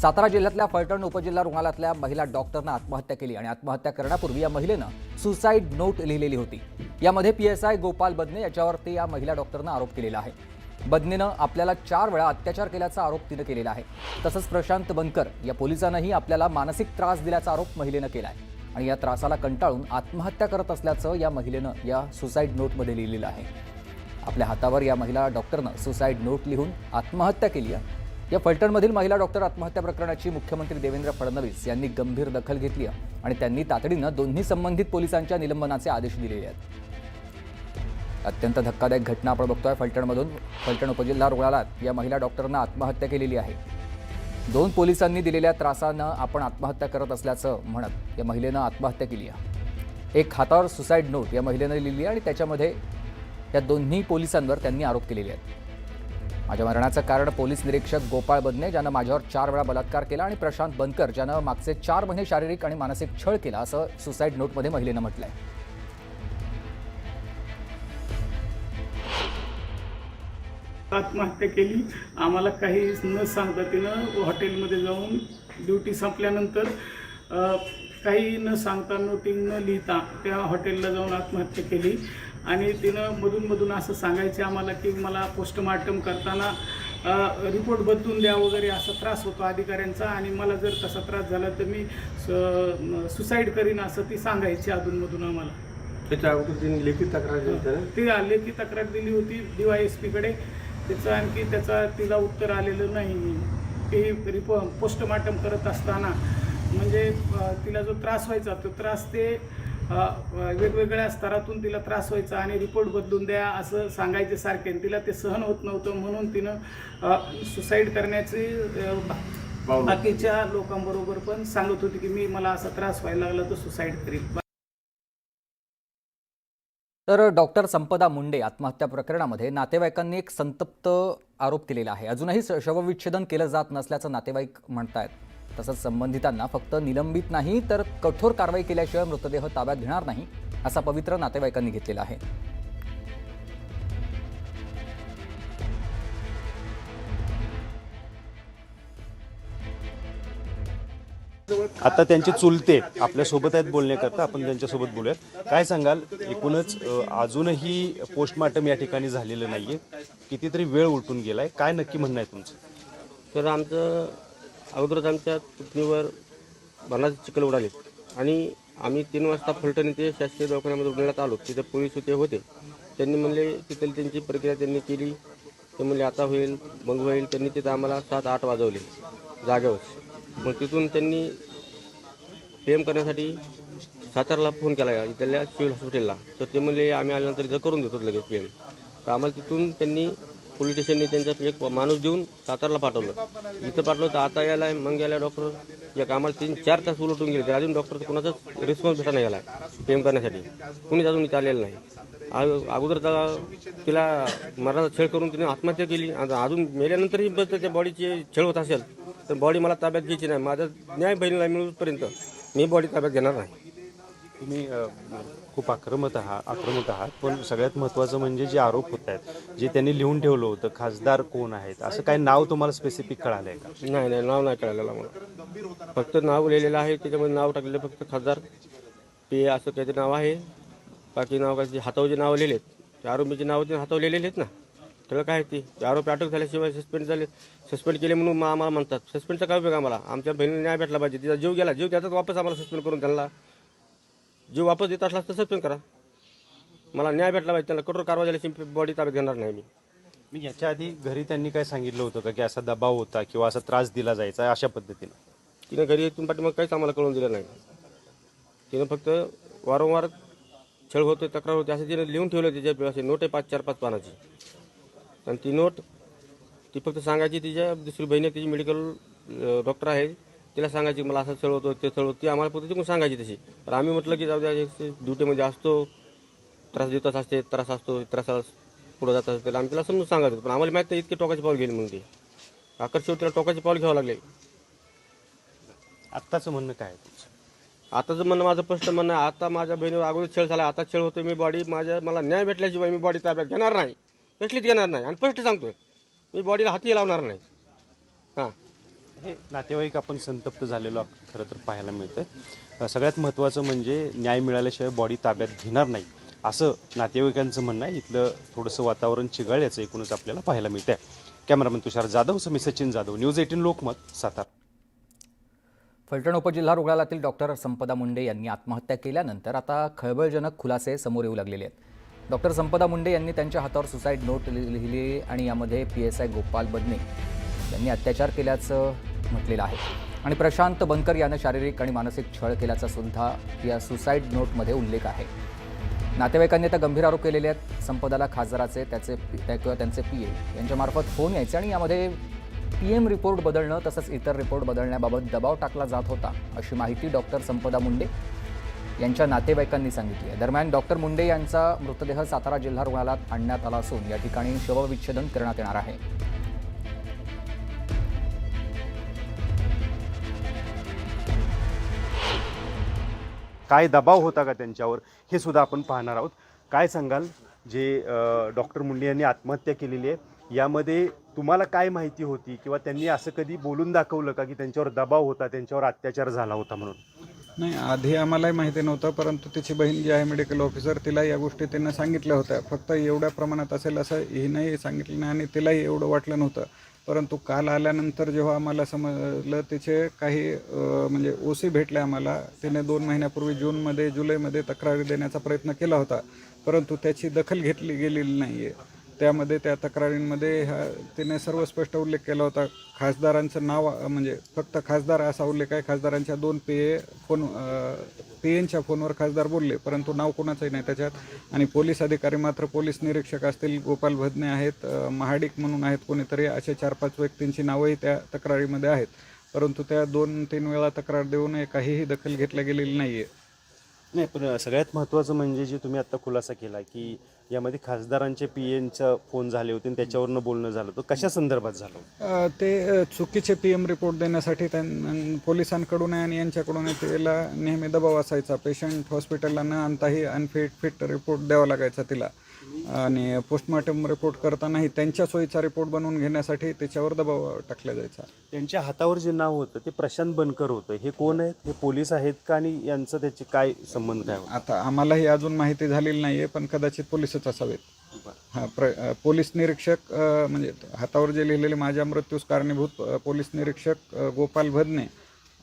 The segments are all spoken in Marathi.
सातारा जिल्ह्यातल्या फलटण उपजिल्हा रुग्णालयातल्या महिला डॉक्टरनं आत्महत्या केली आणि आत्महत्या करण्यापूर्वी या महिलेनं सुसाईड नोट लिहिलेली होती. यामध्ये P S I Gopal Badne याच्यावरती या महिला डॉक्टरनं आरोप केलेला आहे. बदनेनं आपल्याला चार वेळा अत्याचार केल्याचा आरोप तिनं केलेला आहे. तसंच प्रशांत बनकर या पोलिसांनाही आपल्याला मानसिक त्रास दिल्याचा आरोप महिलेनं केला आहे आणि या त्रासाला कंटाळून आत्महत्या करत असल्याचं या महिलेनं या सुसाईड नोटमध्ये लिहिलेलं आहे. आपल्या हातावर या महिला डॉक्टरनं सुसाईड नोट लिहून आत्महत्या केली आहे. या फलटणमधील महिला डॉक्टर आत्महत्या प्रकरणाची मुख्यमंत्री देवेंद्र फडणवीस यांनी गंभीर दखल घेतली आहे आणि त्यांनी तातडीनं दोन्ही संबंधित पोलिसांच्या निलंबनाचे आदेश दिलेले आहेत. अत्यंत धक्कादायक घटना आपण बघतोय फलटणमधून. फलटण उपजिल्हा रुग्णालयात या महिला डॉक्टरनं आत्महत्या केलेली आहे. दोन पोलिसांनी दिलेल्या त्रासानं आपण आत्महत्या करत असल्याचं म्हणत या महिलेनं आत्महत्या केली आहे. एक हातावर सुसाईड नोट या महिलेनं लिहिली आहे आणि त्याच्यामध्ये या दोन्ही पोलिसांवर त्यांनी आरोप केलेले आहेत. माझ्या मरणाचं कारण पोलीस निरीक्षक गोपाळ बदने ज्यानं माझ्यावर चार वेळा बलात्कार केला आणि प्रशांत बनकर ज्यानं मागचे चार महिने शारीरिक आणि मानसिक छळ केला असं सुसाईड नोटमध्ये महिलेनं म्हटलंय. आत्महत्या केली. आम्हाला काही न सांगता तिनं हॉटेलमध्ये जाऊन ड्युटी संपल्यानंतर काही न सांगता नोटिंग न लिहिता त्या हॉटेलला जाऊन आत्महत्या केली. आणि तिनं मधून मधून असं सांगायचे आम्हाला की मला पोस्टमार्टम करताना रिपोर्ट बदलून द्या वगैरे असा त्रास होतो अधिकाऱ्यांचा. आणि मला जर तसा त्रास झाला तर मी सुसाईड करीन असं ती सांगायची अधूनमधून आम्हाला. त्याच्या अगोदर त्यांनी लेखी तक्रार दिली होती ना? ती लेखी तक्रार दिली होती डी वाय एस पीकडे त्याचं आणखी त्याचा तिला उत्तर आलेलं नाही. ते रिपो पोस्टमार्टम करत असताना. म्हणजे तिला जो त्रास व्हायचा तो त्रास ते वेगवेगळ्या स्तरातून तिला त्रास व्हायचा आणि रिपोर्ट बदलून द्या असं सांगायचे सारखे. तिला ते सहन होत नव्हतं म्हणून तिनं सुसाईड करण्याची बाकीच्या लोकांबरोबर पण सांगत होती की मी मला असा त्रास व्हायला लागला तर सुसाईड करीन. तर डॉक्टर संपदा मुंडे आत्महत्या प्रकरणामध्ये नातेवाईकांनी एक संतप्त आरोप केलेला आहे. अजूनही शवविच्छेदन केलं जात नसल्याचं नातेवाईक म्हणतायत. तसंच संबंधितांना फक्त निलंबित नाही तर कठोर कारवाई केल्याशिवाय मृतदेह ताब्यात घेणार नाही असा पवित्र नातेवाईकांनी घेतलेला आहे. आता त्यांचे चुलते आपल्यासोबत आहेत बोलण्याकरता आपण त्यांच्यासोबत बोलूयात. काय सांगाल? एकूणच अजूनही पोस्टमार्टम या ठिकाणी झालेलं नाहीये. कितीतरी वेळ उलटून गेलाय. काय नक्की म्हणणं आहे तुमचं? तर आमचं अगोदरच आमच्या पुतणीवर बनाचे चिखल उडाले. आणि आम्ही तीन वाजता फलटण ते शासकीय दवाखान्यामध्ये रुग्णालयात आलो. तिथे पोलीस होते होते. त्यांनी म्हणले तिथे त्यांची प्रक्रिया त्यांनी केली. ते म्हणले आता होईल मग होईल. त्यांनी तिथं आम्हाला सात आठ वाजवले जागेवर. मग तिथून त्यांनी पी करण्यासाठी सातारला फोन केला. इथल्या सिव्हिल हॉस्पिटलला. तर ते म्हणले आम्ही आल्यानंतर इथं करून देतो लगेच पी तर आम्हाला तिथून त्यांनी पोलीस स्टेशनने त्यांचा एक माणूस देऊन सातारला पाठवलं. इथं पाठवलं तर आता यायला मग यायला डॉक्टर या कामाला तीन चार तास उलटून गेले तर अजून डॉक्टर कोणाचाच रिस्पॉन्स भेटा नाही आला प्रेम करण्यासाठी. कुणीच अजून इथं आलेलं नाही. अगोदर त्याला तिला मरणाचा छेळ करून तिने आत्महत्या केली. अजून मेल्यानंतरही बस त्या बॉडीची छळ होत असेल तर बॉडी मला ताब्यात घ्यायची नाही. माझा न्याय बहिणीला मिळूपर्यंत मी बॉडी ताब्यात घेणार नाही. तुम्ही खूप आक्रमक आहात आक्रमक आहात पण सगळ्यात महत्त्वाचं म्हणजे जे आरोप होत आहेत जे त्यांनी लिहून ठेवलं होतं खासदार कोण आहेत असं काही नाव तुम्हाला स्पेसिफिक कळालंय का? नाही नाही नाव नाही कळालेलं मला फक्त नाव लिहिलेलं आहे त्याच्यामध्ये नाव टाकलेलं फक्त खासदार ते असं काहीतरी नाव आहे. बाकी नाव काय हातावर जे नावं लिहिलेत ते आरोपीचे नाव ते हातावर लिहिलेले आहेत ना. सगळं काय ते? आरोपी अटक झाल्याशिवाय सस्पेंड झाले सस्पेंड केले म्हणून आम्हाला म्हणतात. सस्पेंडचा काय उपयोग आम्हाला? आमच्या बहिणीने न्याय भेटला पाहिजे तिचा जीव गेला जीव त्याचाच वापस आम्हाला सस्पेंड करून त्यांना जीव वापस देत असला तर सस्पेंड करा. मला न्याय भेटला पाहिजे त्याला कठोर कारवाई झाल्याशिवाय बॉडी ताब्यात घेणार नाही मी. मी याच्या आधी घरी त्यांनी काय सांगितलं होतं का की असा दबाव होता किंवा असा त्रास दिला जायचा अशा पद्धतीने? तिनं घरी इथून पाठीमाग काहीच आम्हाला कळून दिलं नाही. तिनं फक्त वारंवार छळ होते तक्रार होते असं तिने लिहून ठेवलं तिच्या असे नोट आहे पाच चार पाच पानाची. आणि ती नोट ती फक्त सांगायची तिच्या दुसरी बहीण तिची मेडिकल डॉक्टर आहे. तिला सांगायची मला असं छळ होतो ते छळ होतं ती आम्हाला फक्त तिकडून सांगायची तशी. तर आम्ही म्हटलं की जाऊ द्या ड्युटीमध्ये असतो. त्रास देतच असते त्रास असतो त्रासाला पुढं जात असते. आम्ही तिला समजून सांगत होतो. पण आम्हाला माहिती आहे इतके टोकाचे पाऊल घेईल म्हणून ती. आकर्षित तिला टोकाचे पाऊल घ्यावं लागले. आत्ताचं म्हणणं काय आताचं म्हणणं माझं स्पष्ट म्हणणं आहे, आता माझ्या बहिणीवर अगोदर छळ झाला आता छळ होतो मी बॉडी माझ्या मला न्याय भेटल्याशिवाय मी बॉडी ताब्यात घेणार नाही. कसलीच घेणार नाही. आणि स्पष्ट सांगतोय मी बॉडीला हाती लावणार नाही. हां. हे नातेवाईक आपण संतप्त झालेलो खरं तर पाहायला मिळतं सगळ्यात महत्त्वाचं म्हणजे न्याय मिळाल्याशिवाय बॉडी ताब्यात घेणार नाही असं नातेवाईकांचं म्हणणं आहे. इथलं थोडंसं वातावरण चिघळल्याचं एकूणच आपल्याला पाहायला मिळतं आहे कॅमेरामन तुषार जाधव समी सचिन जाधव न्यूज एटीन लोकमत सातारा. फलटण उपजिल्हा रुग्णालयातील डॉक्टर संपदा मुंडे यांनी आत्महत्या केल्यानंतर आता खळबळजनक खुलासे समोर येऊ लागलेले आहेत. डॉक्टर संपदा मुंडे यांनी त्यांच्या हातावर सुसाईड नोट लि- लिहिली आणि यामध्ये P S I Gopal Badne यांनी अत्याचार केल्याचं म्हटलेलं आहे. आणि प्रशांत बनकर यानं शारीरिक आणि मानसिक छळ केल्याचा सुद्धा या सुसाईड नोटमध्ये उल्लेख आहे. नातेवाईकांनी आता गंभीर आरोप केलेले आहेत. संपदाला खासदाराचे त्याचे त्या- किंवा त्यांचे पी ए यांच्यामार्फत फोन यायचे आणि यामध्ये पी एम रिपोर्ट बदलणं तसंच इतर रिपोर्ट बदलण्याबाबत दबाव टाकला जात होता अशी माहिती डॉक्टर संपदा मुंडे यांच्या नातेवाईकांनी सांगितली आहे. दरम्यान डॉक्टर मुंडे यांचा मृतदेह सातारा जिल्हा रुग्णालयात आणण्यात आला असून या ठिकाणी शवविच्छेदन करण्यात येणार आहे. काय दबाव होता का त्यांच्यावर हे सुद्धा आपण पाहणार आहोत. काय सांगाल? जे डॉक्टर मुंडे यांनी आत्महत्या केलेली आहे यामध्ये तुम्हाला काय माहिती होती? किंवा त्यांनी असं कधी बोलून दाखवलं का की त्यांच्यावर दबाव होता त्यांच्यावर अत्याचार झाला होता म्हणून? नाही आधी आम्हालाही माहिती नव्हतं परंतु तिची बहीण जी आहे मेडिकल ऑफिसर तिला या गोष्टी त्यांना सांगितल्या होत्या. फक्त एवढ्या प्रमाणात असेल असं हिनंही सांगितलं नाही आणि तिलाही एवढं वाटलं नव्हतं. परंतु काल आल्यानंतर जेव्हा आम्हाला समजलं तिचे काही म्हणजे म्हणजे ओसी भेटले आम्हाला. तिने दोन महिन्यापूर्वी जूनमध्ये जुलैमध्ये तक्रारी देण्याचा प्रयत्न केला होता. परंतु त्याची दखल घेतली गेलेली नाही आहे त्यामध्ये त्या तक्रारींमध्ये ह्या तिने सर्व स्पष्ट उल्लेख केला होता. खासदारांचं नाव म्हणजे फक्त खासदार असा उल्लेख आहे. खासदारांच्या दोन पेये फोन पी एनच्या फोनवर खासदार बोलले परंतु नाव कोणाचंही नाही त्याच्यात. आणि पोलीस अधिकारी मात्र पोलीस निरीक्षक असतील गोपाल भदने आहेत महाडिक म्हणून आहेत कोणीतरी असे चार पाच व्यक्तींची नावंही त्या तक्रारीमध्ये आहेत. परंतु त्या दोन तीन वेळा तक्रार देऊन काहीही दखल घेतल्या गेलेली नाही आहे नाही पण सगळ्यात महत्त्वाचं म्हणजे जे तुम्ही आत्ता खुलासा केला की यामध्ये खासदारांचे पी एनचा फोन झाले होते आणि त्याच्यावरनं बोलणं झालं. होतं कशा संदर्भात झालं होतं? अ, ते अ, चुकीचे पी एम रिपोर्ट देण्यासाठी त्यां पोलिसांकडून आणि यांच्याकडून त्याला नेहमी दबाव असायचा. पेशंट हॉस्पिटलला न आणताही अनफिट फिट रिपोर्ट द्यावा लागायचा तिला. आणि पोस्टमॉर्टम रिपोर्ट करतानाही त्यांच्या सोयीचा रिपोर्ट बनवून घेण्यासाठी त्याच्यावर दबाव टाकला जायचा. त्यांच्या हातावर जे नाव होतं ते प्रशांत बनकर होतं. हे कोण आहेत? हे पोलीस आहेत का? आणि यांचं त्याचे काय संबंध काय होता? आता आम्हालाही अजून माहिती झालेली नाही आहे पण कदाचित पोलीसच असावेत. हां प्र पोलीस निरीक्षक म्हणजे हातावर जे लिहिलेले माझ्या मृत्यूस कारणीभूत पोलीस निरीक्षक गोपाल भदने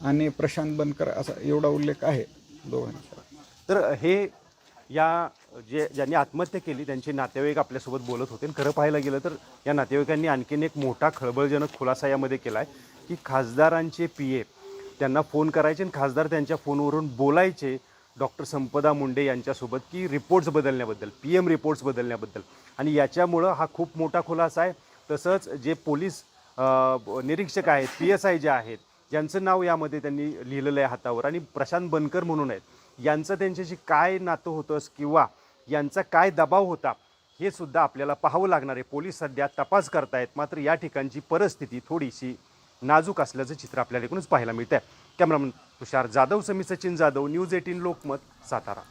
आणि प्रशांत बनकर असा एवढा उल्लेख आहे दोघांचा. तर हे या जे ज्यांनी आत्महत्या केली त्यांचे नातेवाईक आपल्यासोबत बोलत होते. खरं पाहायला गेलं तर या नातेवाईकांनी आणखीन एक मोठा खळबळजनक खुलासा यामध्ये केला आहे की खासदारांचे पी ए त्यांना फोन करायचे आणि खासदार त्यांच्या फोनवरून बोलायचे डॉक्टर संपदा मुंडे यांच्यासोबत की रिपोर्ट्स बदलण्याबद्दल पी एम रिपोर्ट्स बदलण्याबद्दल. आणि याच्यामुळं हा खूप मोठा खुलासा आहे. तसंच जे पोलीस निरीक्षक आहेत पी एस आय जे आहेत ज्यांचं नाव यामध्ये त्यांनी लिहिलेलं आहे हातावर. आणि प्रशांत बनकर म्हणून आहेत. यांचं त्यांच्याशी काय नातं होतं किंवा यांचा काय दबाव होता हे सुद्धा आपल्याला पाहावं लागणार आहे. पोलीस सध्या तपास करतायत. मात्र या ठिकाणची परिस्थिती थोडीशी नाजूक असल्याचं चित्र आपल्याला एकूणच पाहायला मिळतं आहे कॅमेरामन तुषार जाधव समी सचिन जाधव न्यूज एटीन लोकमत सातारा.